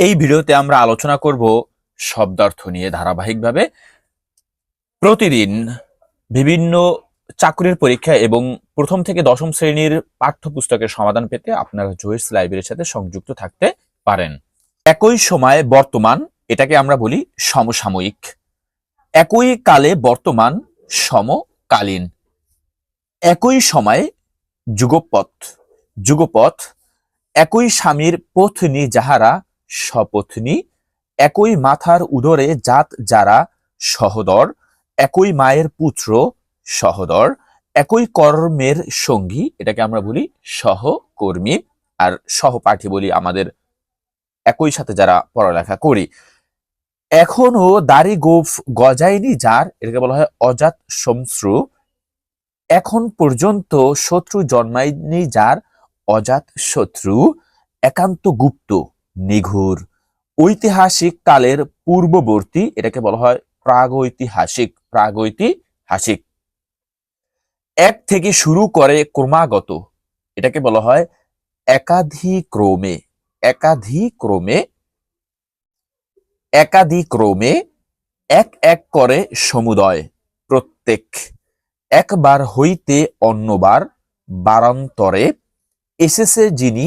এই ভিডিওতে আমরা আলোচনা করব শব্দার্থ নিয়ে ধারাবাহিকভাবে। প্রতিদিন বিভিন্ন চাকরির পরীক্ষা এবং প্রথম থেকে দশম শ্রেণির পাঠ্যপুস্তকের সমাধান পেতে আপনারা জয়েস লাইব্রেরির সাথে সংযুক্ত থাকতে পারেন। একই সময়ে বর্তমান, এটাকে আমরা বলি সমসাময়িক। একই কালে বর্তমান, সমকালীন। একই সময়ে যুগপথ যুগপথ একই স্বামীর পত্নী যাহারা সপত্নী একই মাথার উদরে জাত যারা সহদর, একই মায়ের পুত্র সহদর, একই কর্মের সঙ্গী, এটাকে আমরা বলি সহকর্মী, আর সহপাঠী বলি আমাদের একই সাথে যারা পড়ালেখা করি। এখনও দাড়ি গোফ গজায়নি যার, এটাকে বলা হয় অজাত শমশ্রু। এখন পর্যন্ত শত্রু জন্মায়নি যার, অজাত শত্রু, একান্ত গুপ্ত। নিঘুর ঐতিহাসিক কালের পূর্ববর্তী, এটাকে বলা হয় প্রাগৈতিহাসিক প্রাগৈতিহাসিক। এক থেকে শুরু করে ক্রমাগত, এটাকে বলা হয় একাধিক্রমে একাধিক্রমে একাধিক্রমে এক এক করে সমুদয়, প্রত্যেক। একবার হইতে অন্যবার বারান্তরে এসেছে যিনি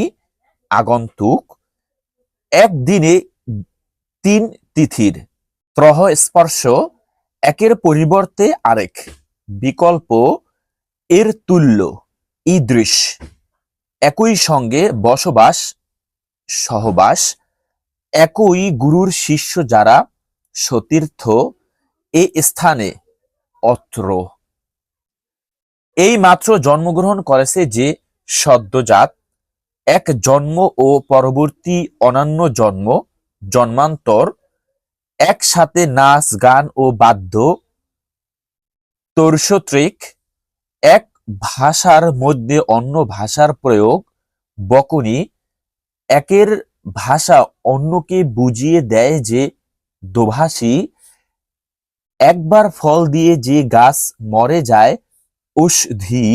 আগন্তুক একদিনে তিন তিথির ত্রহ স্পর্শ, একের পরিবর্তে আরেক। বিকল্প, এর তুল্য, ঈদৃশ। একই সঙ্গে বসবাস, সহবাস। একই গুরুর শিষ্য যারা সতীর্থ, এ স্থানে অত্র। এই মাত্র জন্মগ্রহণ করেছে যে সদ্যজাত এক জন্ম ও পরবর্তী অনন্য জন্ম, জন্মান্তর, একসাথে নাচ, গান ও বাদ্য তর্ষত্রিক এক ভাষার মধ্যে অন্য ভাষার প্রয়োগ, বকুনি, একের ভাষা অন্যকে বুঝিয়ে দেয় যে দোভাষী, একবার ফল দিয়ে যে গাছ মরে যায় ঔষধি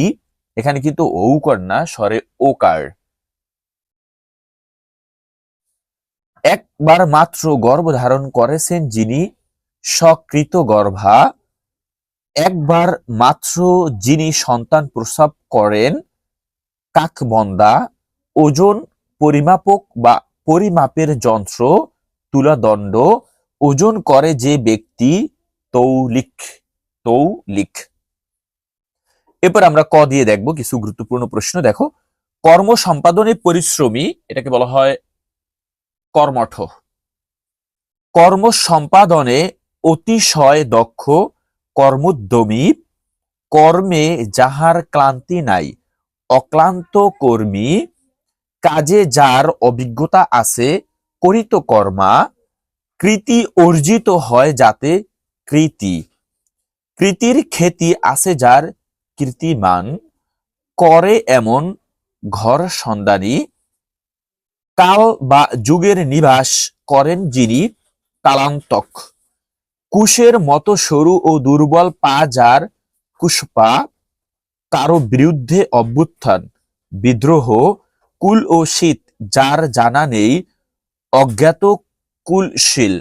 এখানে কিন্তু ঔকর না, স্বরে ওকার। একবার মাত্র গর্ভ ধারণ করেছেন যিনি সকৃত গর্ভা, একবার মাত্র যিনি সন্তান প্রসব করেন কাকবন্দা ওজন পরিমাপক বা পরিমাপের যন্ত্র, তুলাদণ্ড, ওজন করে যে ব্যক্তি তৌলিক তৌলিক। এরপর আমরা ক দিয়ে দেখব কিছু গুরুত্বপূর্ণ প্রশ্ন। দেখো কর্ম সম্পাদনে পরিশ্রমী, এটাকে বলা হয় কর্মঠ। কর্ম সম্পাদনে অতিশয় দক্ষ, কর্মোদ্যমী, কর্মে যাহার ক্লান্তি নাই, অক্লান্ত কর্মী, কাজে যার অভিজ্ঞতা আছে, করিত কর্মা, কৃতি অর্জিত হয় যাতে কৃতি। কৃতির খ্যাতি আছে যার কীর্তিমান, করে এমন ঘর সন্ধানী কাল বা যুগের নিবাস করেন যিনি কালান্তক। কুশের মতো সরু ও দুর্বল পা যার কুষ্পা, কারও বিরুদ্ধে অভ্যুত্থান, বিদ্রোহ, কুল ও শীত যার জানা নেই, অজ্ঞাত কুলশীল।